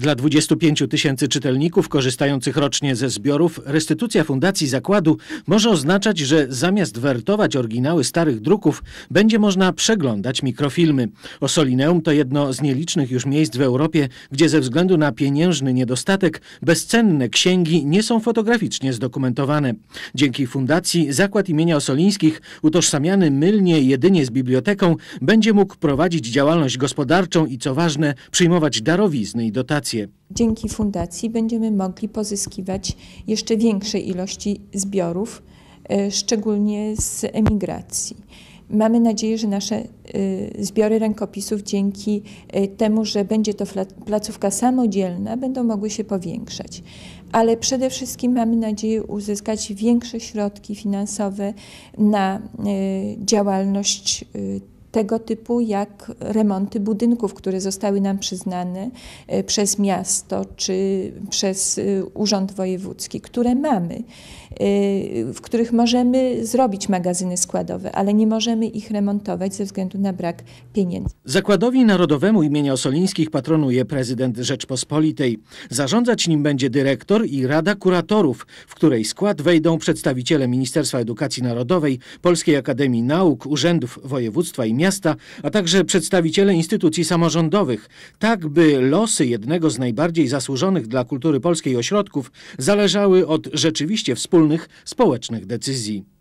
Dla 25 tysięcy czytelników korzystających rocznie ze zbiorów, restytucja Fundacji Zakładu może oznaczać, że zamiast wertować oryginały starych druków, będzie można przeglądać mikrofilmy. Osolineum to jedno z nielicznych już miejsc w Europie, gdzie ze względu na pieniężny niedostatek bezcenne księgi nie są fotograficznie zdokumentowane. Dzięki Fundacji Zakład imienia Osolińskich, utożsamiany mylnie jedynie z biblioteką, będzie mógł prowadzić działalność gospodarczą i co ważne, przyjmować darowizny i dotacje. Dzięki fundacji będziemy mogli pozyskiwać jeszcze większe ilości zbiorów, e, szczególnie z emigracji. Mamy nadzieję, że nasze e, zbiory rękopisów dzięki e, temu, że będzie to placówka samodzielna, będą mogły się powiększać. Ale przede wszystkim mamy nadzieję uzyskać większe środki finansowe na działalność tego typu jak remonty budynków, które zostały nam przyznane e, przez miasto czy przez e, Urząd Wojewódzki, które mamy, e, w których możemy zrobić magazyny składowe, ale nie możemy ich remontować ze względu na brak pieniędzy. Zakładowi Narodowemu imienia Osolińskich patronuje prezydent Rzeczpospolitej. Zarządzać nim będzie dyrektor i Rada Kuratorów, w której skład wejdą przedstawiciele Ministerstwa Edukacji Narodowej, Polskiej Akademii Nauk, Urzędów Województwa i miasta, a także przedstawiciele instytucji samorządowych, tak by losy jednego z najbardziej zasłużonych dla kultury polskiej ośrodków zależały od rzeczywiście wspólnych społecznych decyzji.